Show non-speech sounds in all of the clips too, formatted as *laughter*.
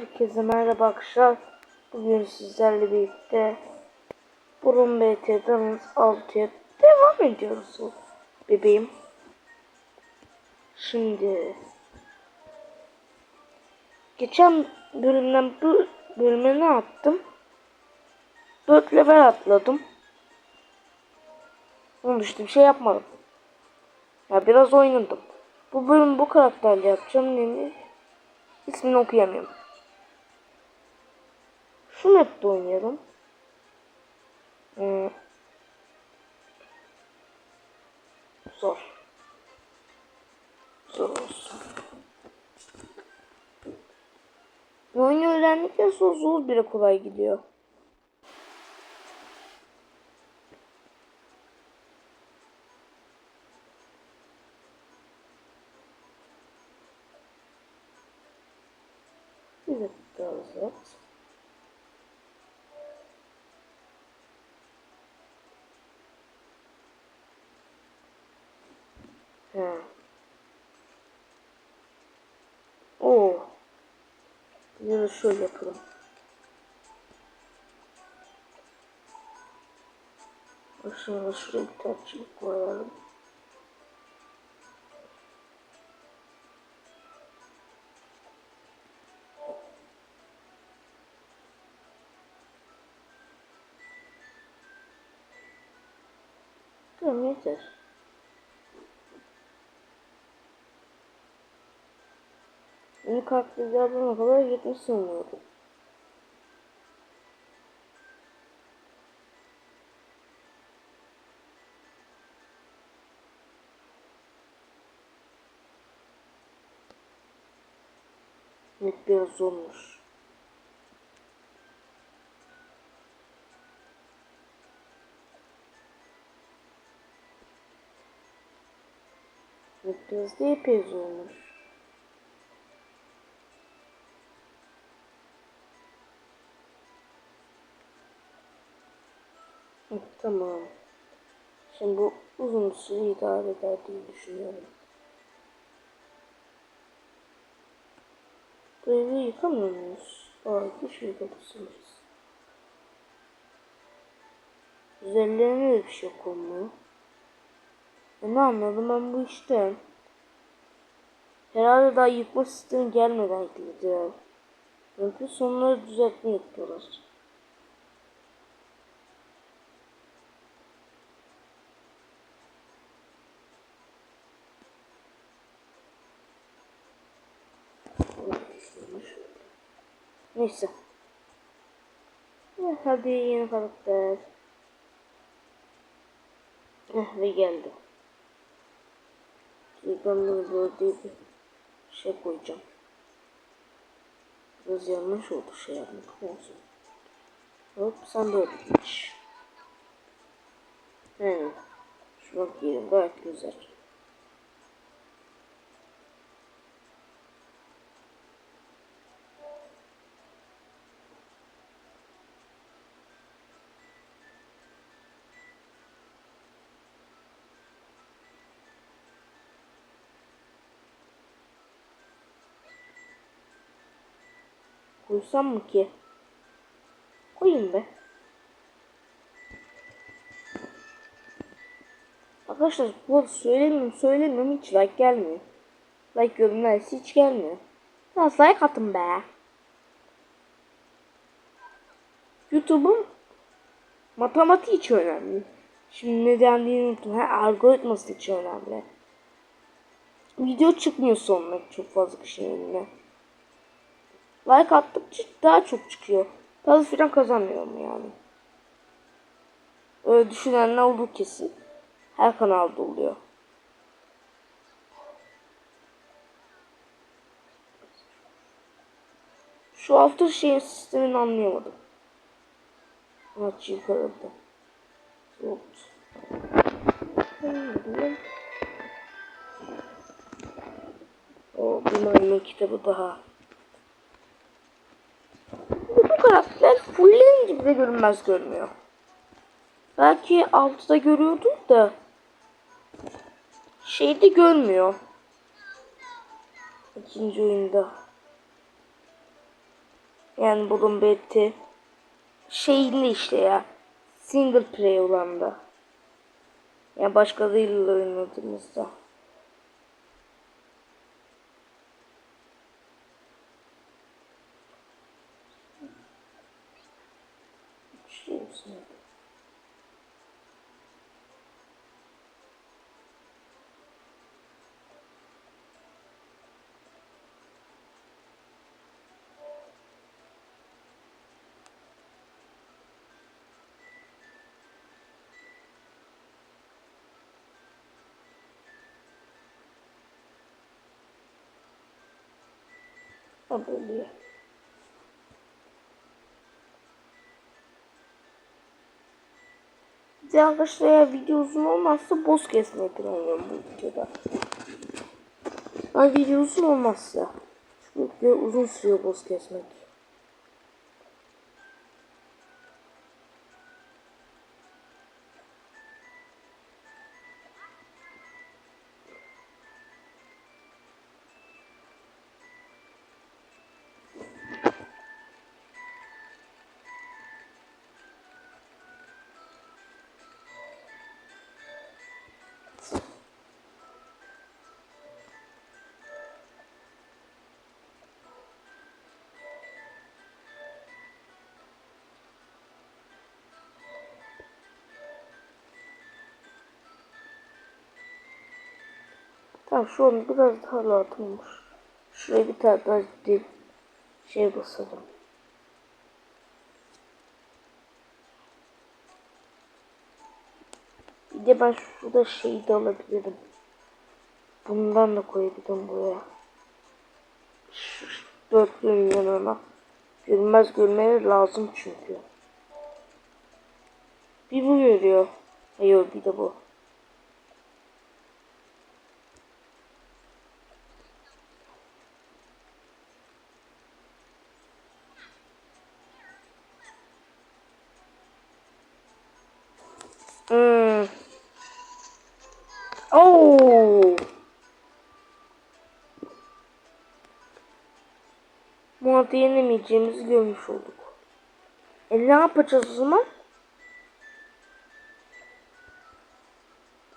Herkese merhaba arkadaşlar. Bugün sizlerle birlikte Burun BT'den 6'ya devam ediyoruz bebeğim. Şimdi geçen bölümden bu bölüme ne yaptım? 4 level atladım. Onun dışında bir şey yapmadım. Ya biraz oynadım. Bu bölüm bu karakterle yapacağım. Neymiş? İsmini okuyamıyorum. Şu map'te oynayalım. Hmm. Zor. Zor olsun. Bu oyunu öğrendikten sonra zor bile kolay gidiyor. Bir dakika Bir de şöyle yapalım. Aşağıda şuraya bir tatçılık koyalım. Tamam yeter. Yeni kartlardan kadar 70 sanıyordum. Evet biraz zormuş. Evet biraz da epey zormuş. Tamam. Şimdi bu uzun süre idare eder diye düşünüyorum. Bu evi yıkamıyor muyuz? Aa, hiç yıkamışsınız. Üzerlerine de bir şey konmuyor. E ne anladım ben bu işten? Herhalde daha yıkma sistemi gelmeden girdi. Çünkü sonları düzeltme yapıyorlar. Neyse. Eh, Hadi yeni karakter. Eh ve geldi. Böyle değil bir şey koyacağım. Biraz yanlış oldu şey yapmak olsun. Hop sen böyle geç. He. Şu bak yerim gayet güzel. Koysam mı ki? Koyayım be. Arkadaşlar bu arada söylemiyorum söylemiyorum hiç like gelmiyor. Like yorumlarsa hiç gelmiyor. Biraz like atın be. YouTube'un matematiği için önemli. Şimdi ne dendiğini unuttum. Ha, algoritması için önemli. Video çıkmıyor sonra çok fazla kişinin önüne. Like attıkça daha çok çıkıyor. Para falan kazanmıyorum yani. Öyle düşünenler olduğu kesin. Her kanalda oluyor. Şu hafta şeyin sistemini anlayamadım. Maç yukarıda. Yok. O maymun kitabı daha. Bu karakter fullenince bize görünmez görünüyor. Belki altıda görüyordur da şeyde görmüyor. İkinci oyunda. Yani bunun beti şeyli işte ya. Single play olan da. Yani başkalarıyla oynadığımızda. Şey misin? Böyle. Bir de arkadaşlar eğer video uzun olmazsa boz kesmeyi planlıyorum bu videoda. Ay video uzun olmazsa. Çünkü uzun sürüyor boz kesmek. Tamam şu an biraz daha rahat olmuş. Şuraya bir tane daha dil şey basalım. Bir de ben şurada şeyi de alabilirim. Bundan da koyabilirim buraya. Şu, dörtlüğün yanına. Görünmez görmeye lazım çünkü. Bir bu görüyor. Hayır bir de bu. Muhatı yenemeyeceğimizi görmüş olduk. E ne yapacağız o zaman?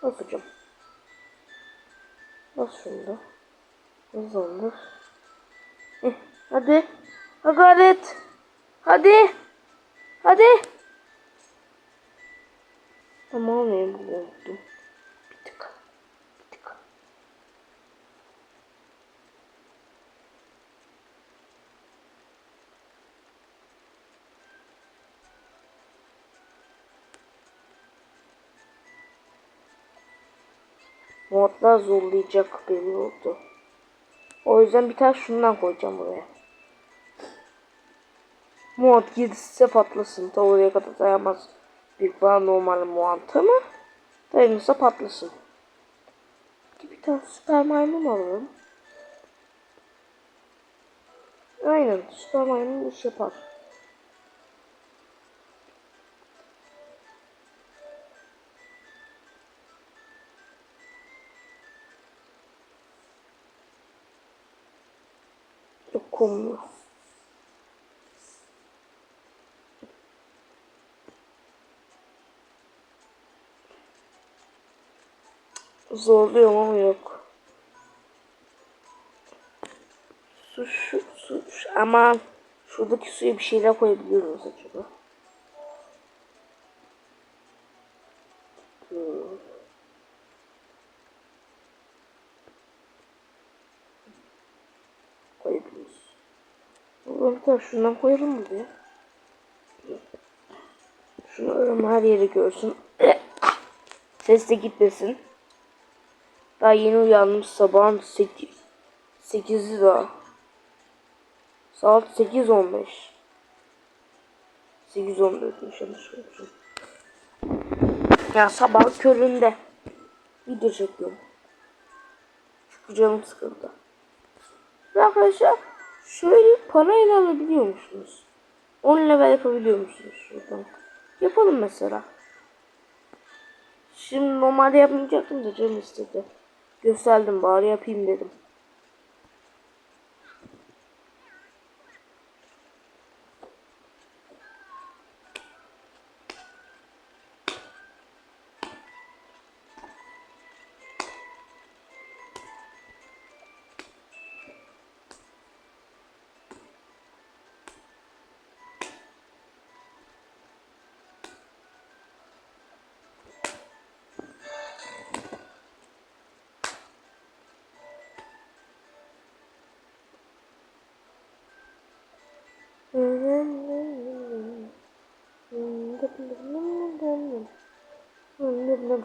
Basacağım. Bas şunu Hızlandır. Eh, hadi. Ha gayret. Hadi. Hadi. Tamam benim bunu unuttum. Modlar zorlayacak belli oldu. O yüzden bir tane şundan koyacağım buraya. Mod girse patlasın. Ta oraya kadar dayanmaz. Bir bağ normal muantı mı? Dayanırsa patlasın. Bir tane süper maymun alalım. Aynen süper maymun iş yapar. Yok konmuyor. Zorluyorum ama yok. Su şu su şu, aman şuradaki suya bir şeyler koyabiliyor muyuz acaba? Hmm. Koyabiliriz. Tane şundan koyalım buraya. Şunu öyle her yeri görsün. *coughs* Ses de gitmesin. Daha yeni uyandım sabahın 8 8'i daha. Saat 8.15. 8.14'müş yanlış görmüşüm. Ya sabah köründe video çekiyorum. Çünkü canım sıkıldı. Ve arkadaşlar şöyle parayla alabiliyor musunuz? 10 level yapabiliyor musunuz şuradan? Yapalım mesela. Şimdi normalde yapmayacaktım da canım istedi. Gösterdim bari yapayım dedim.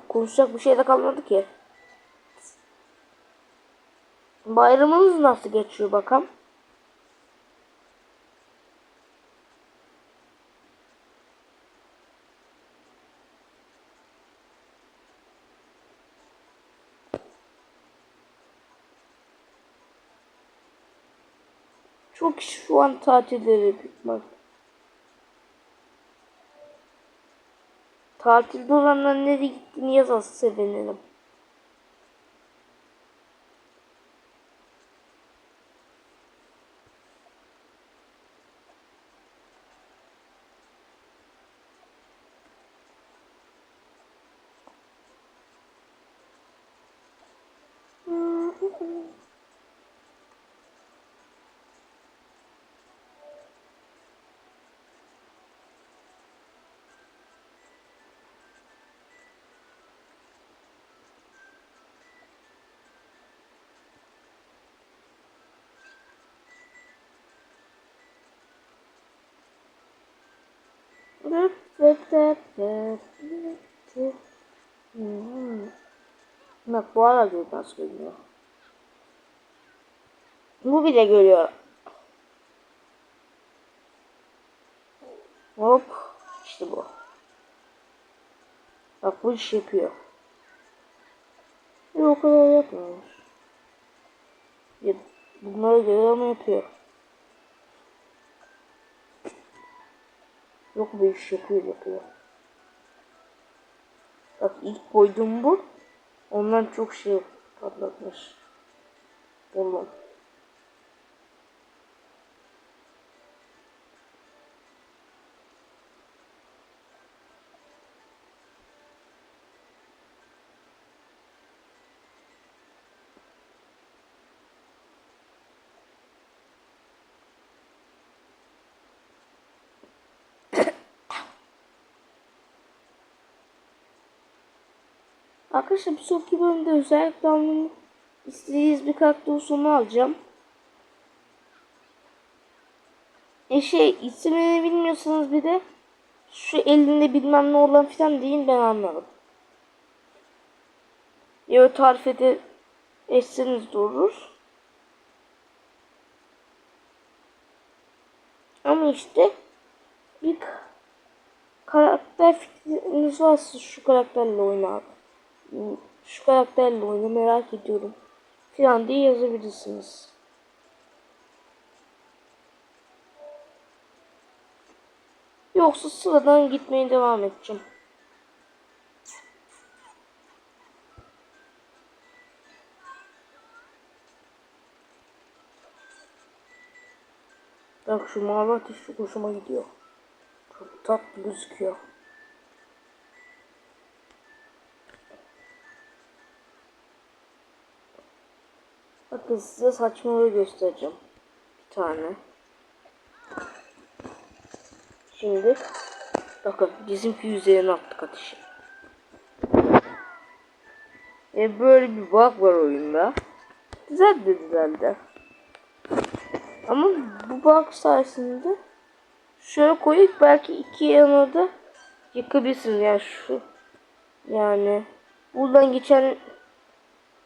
Konuşacak bir şey de kalmadı ki. Bayramınız nasıl geçiyor bakalım? Çok şu an tatilleri bitmez. Tatilde olanlar nereye gittiğini yazarsa sevinirim. Hmm. Bak bu arada nasıl görünüyor. Bu bile görüyor. Hop. işte bu. Bak bu iş yapıyor. Bir o kadar yapmıyor. Ya, bunlara göre ama yapıyor. Yok bir iş yapıyor yapıyor. Bak ilk koyduğum bu. Ondan çok şey patlatmış. Oğlum. Arkadaşlar bir sonraki bölümde özellikle almamı istediğiniz bir karakter sonu alacağım. E şey isimini bilmiyorsanız bir de şu elinde bilmem ne olan filan deyin ben anlarım. Ya tarif ede etseniz de olur. Ama işte bir karakter fikriniz varsa şu karakterle oynar şu karakterle oyunu merak ediyorum falan diye yazabilirsiniz. Yoksa sıradan gitmeye devam edeceğim. Bak şu mavi ateş çok hoşuma gidiyor. Çok tatlı gözüküyor. Bakın size saçmalığı göstereceğim. Bir tane. Şimdi bakın bizimki üzerine attık ateşi. E böyle bir bug var oyunda. Güzel de güzel de. Ama bu bug sayesinde şöyle koyup belki iki yana da yıkabilirsiniz yani şu yani buradan geçen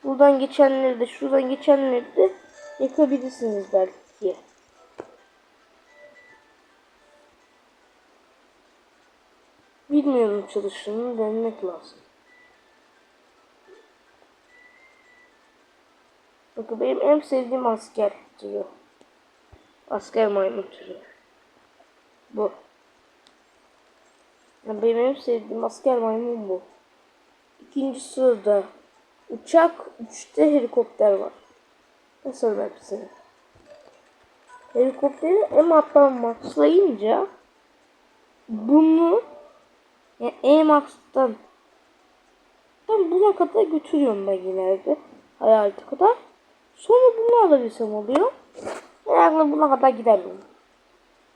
Buradan geçenleri de şuradan geçenleri de yakabilirsiniz belki. Bilmiyorum çalıştığını denemek lazım. Bakın benim en sevdiğim asker türü. Asker maymun türü. Bu. Yani benim en sevdiğim asker maymun bu. İkinci sırada Uçak, üçte helikopter var. Nasıl hepsini? Helikopteri Emax'tan maxlayınca bunu yani Emax'tan tam buna kadar götürüyorum ben genelde. Hayalete kadar. Sonra bunu alabilsem oluyor. Herhalde buna kadar giderim.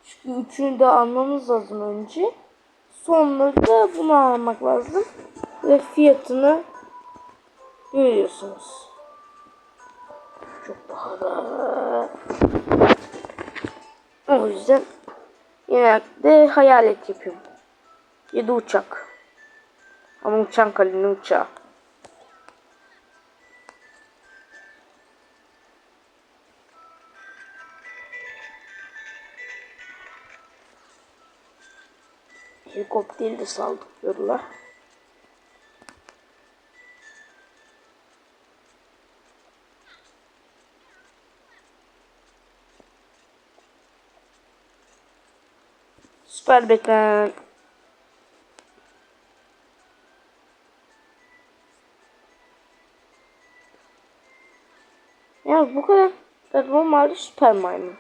Çünkü üçünü de almamız lazım önce. Sonra da bunu almak lazım. Ve fiyatını Görüyorsunuz. Çok pahalı. O yüzden genelde hayalet yapıyorum. Ya da uçak. Ama uçan kalenin uçağı. Helikopteri de saldırıyorlar. Süper beklen. Ya bu kadar da normalde Superman mi?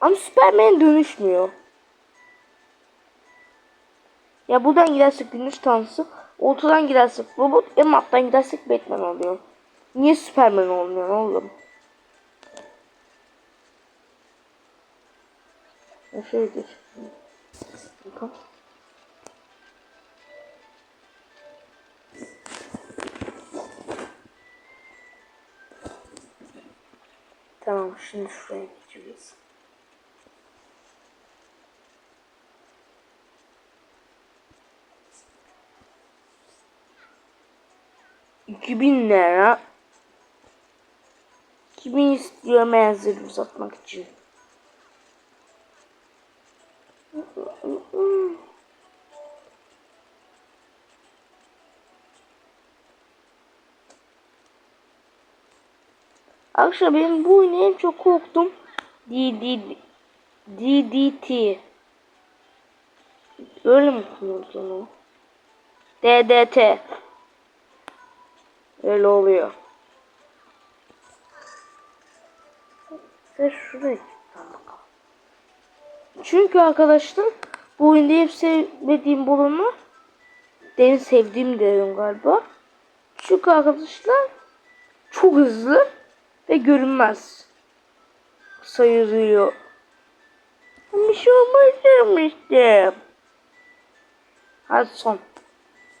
Ama Superman dönüşmüyor. Ya buradan gidersek güneş tanrısı, ortadan gidersek robot, en gidersek Batman oluyor. Niye Superman olmuyor oğlum? Ya şöyle geç. Tamam şimdi şuraya geçeceğiz. İki bin lira. 2000 istiyor menzil uzatmak için. Arkadaşlar benim bu oyunu en çok korktum. DD DDT. Öyle mi okunuyoruz onu? DDT. Öyle oluyor. Ve bakalım. Çünkü arkadaşlar bu oyunda hep sevmediğim bulunma en sevdiğim derim galiba. Çünkü arkadaşlar çok hızlı ve görünmez sayılıyor. Bir şey olmaz Hadi son.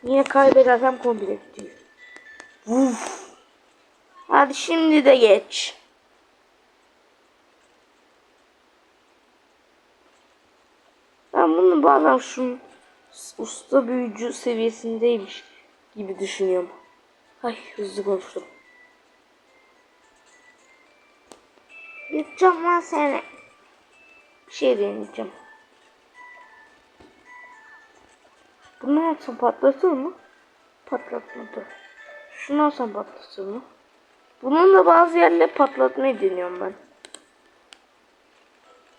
Yine kaybedersem komple bitiyor. Uf. Hadi şimdi de geç. Bazen şu usta büyücü seviyesindeymiş gibi düşünüyorum. Ay hızlı konuştum. Yutacağım lan seni. Bir şey deneyeceğim. Bunu yapsam patlatır mı? Patlatmadı. Şunu alsam patlatır mı? Bunun da bazı yerleri patlatmayı deniyorum ben.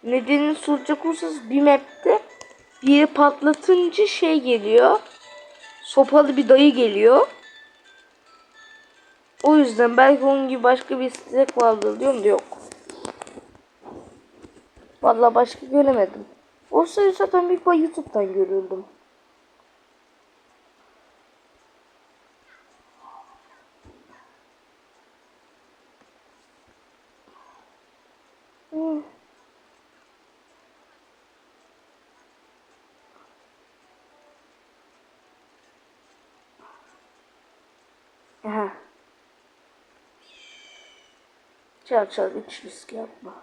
Nedenini soracak olursanız bir map'te bir yeri patlatınca şey geliyor. Sopalı bir dayı geliyor. O yüzden belki onun gibi başka bir istek vardır diyorum da yok. Vallahi başka göremedim. Olsaydı zaten büyük YouTube'dan görürdüm. Hmm. Aha. Çal çal hiç risk yapma.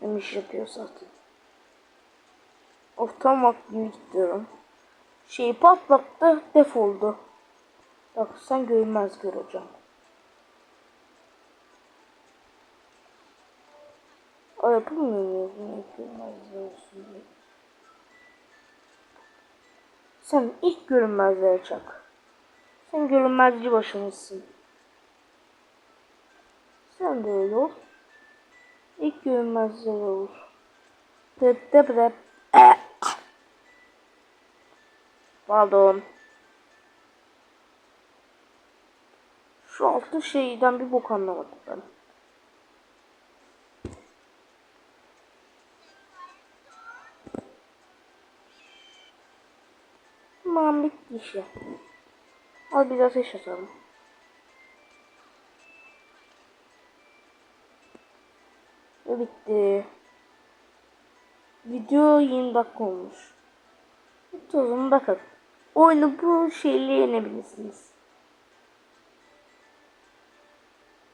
Hem iş yapıyor zaten. Of tam vaktini gidiyorum. Şeyi patlattı defoldu. Bak sen görünmez göreceğim. O yapılmıyor mu? Görünmezler olsun. Sen ilk görünmezliğe çak. Sen görünmezci başımızsın. Sen de öyle ol. İlk görünmezler olur. Dep dep dep. *coughs* Pardon. Şu altı şeyden bir bok anlamadım ben. Bitti işi. Al bir ateş atalım. Ve bitti. Video 20 dakika olmuş. Bitti o zaman bakın. Oyunu bu şeyle yenebilirsiniz.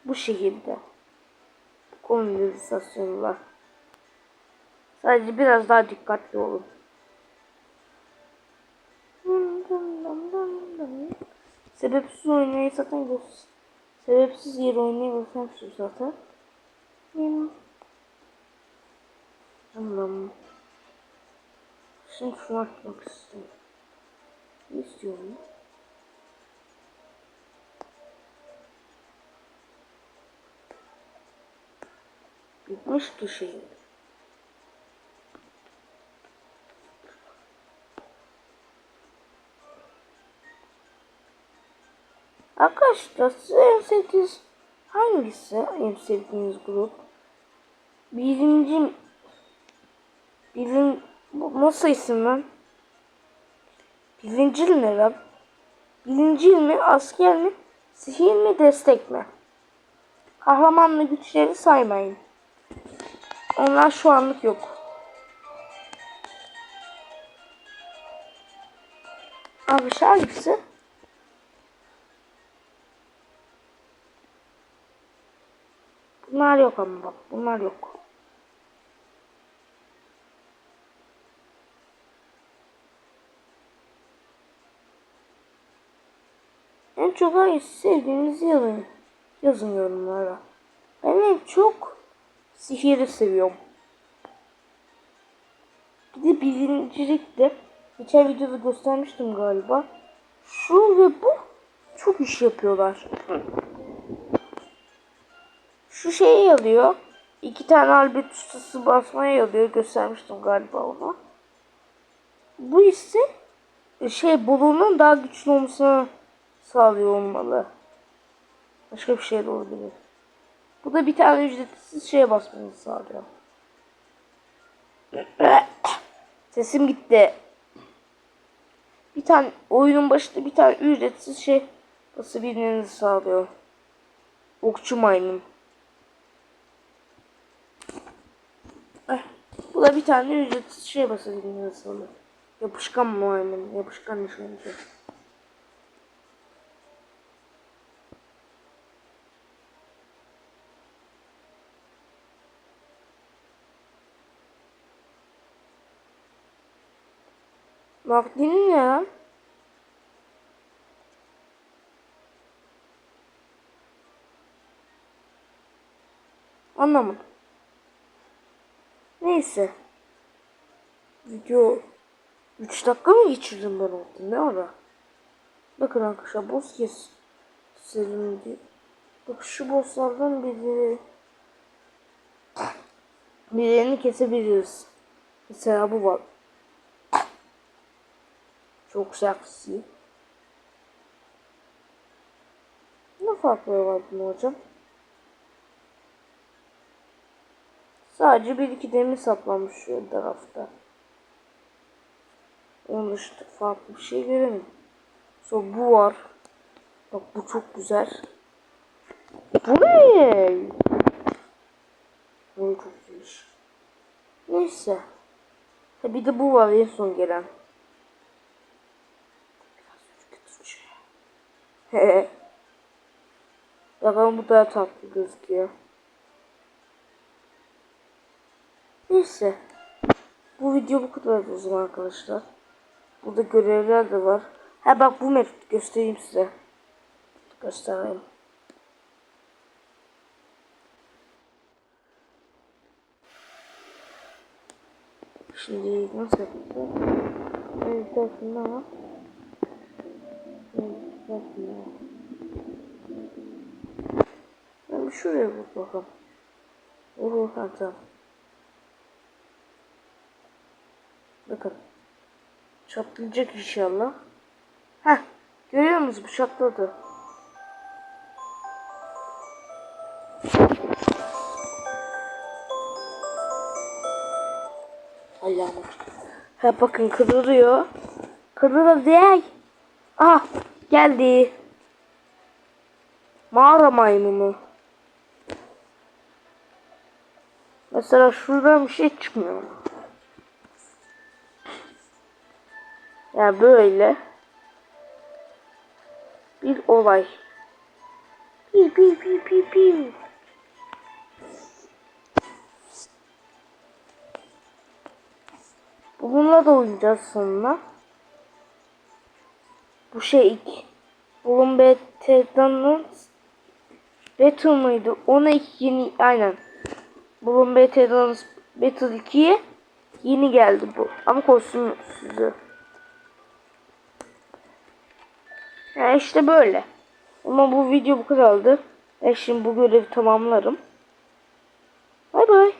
Bu şekilde. Konversasyonla. Sadece biraz daha dikkatli olun. Sebepsiz oynayı zaten göz. Sebepsiz yer oynayı göstermiştim zaten. Hmm. Tamam. Şimdi şunu açmak istiyorum. Ne istiyorum? Bitmiş ki şey. Arkadaşlar size en sevdiğiniz hangisi en sevdiğiniz grup? Birinci birin nasıl isim lan? Birincil ne lan? Birincil mi, asker mi, sihir mi, destek mi? Kahramanlı güçleri saymayın. Onlar şu anlık yok. Abi hangisi? Bunlar yok ama bak bunlar yok. En çok hangisi sevdiğinizi yazın. Yazın yorumlara. Ben en çok sihiri seviyorum. Bir de birincilikte geçen videoda göstermiştim galiba. Şu ve bu çok iş yapıyorlar. Şu şeyi alıyor. İki tane albet ustası basmaya alıyor. Göstermiştim galiba onu. Bu ise şey bulunun daha güçlü olmasını sağlıyor olmalı. Başka bir şey de olabilir. Bu da bir tane ücretsiz şeye basmanızı sağlıyor. *coughs* Sesim gitti. Bir tane oyunun başında bir tane ücretsiz şey basabilmenizi sağlıyor. Okçu maymun. Eh, da bir tane ücretsiz şey basabilmenizi sağlıyor. Yapışkan maymun, yapışkan nişancı. Vaktinin ne lan? Anlamadım. Neyse. Video 3 dakika mı geçirdim ben orada? Ne ara? Bakın arkadaşlar boss kes. Selim diye. Bak şu bosslardan biri. Birini kesebiliriz. Mesela bu var. Çok seksi. Ne farkları var bunun hocam? Sadece bir iki demir saplanmış şu tarafta. Onun dışında farklı bir şey göremiyorum. Sonra bu var. Bak bu çok güzel. Bu ne? Bu çok güzel. Neyse. Ha bir de bu var en son gelen. Hehe. Bakalım bu daha tatlı gözüküyor. Neyse. Bu video bu kadar o zaman arkadaşlar. Burada görevler de var. Ha bak bu metot göstereyim size. Göstereyim. Şimdi nasıl yapacağız? Evet, tarafından ben bir şuraya bak bakalım. Ha tamam. Bakın. Çatlayacak inşallah. Heh. Görüyor musunuz? Bu çatladı. Allah'ım. Ha bakın kırılıyor. Kırılıyor. Ah geldi. Mağara maymunu. Mesela şuradan bir şey çıkmıyor. Yani böyle bir olay. Pi pi pi pi pi. Bununla da oynayacağız sonra. Bu şey ilk. Bulun BT'den Battle mıydı? Ona ilk yeni aynen. Bulun BT'den Battle 2'ye yeni geldi bu. Ama kostümsüzü. Yani işte böyle. Ama bu video bu kadardı. Ben şimdi bu görevi tamamlarım. Bay bay.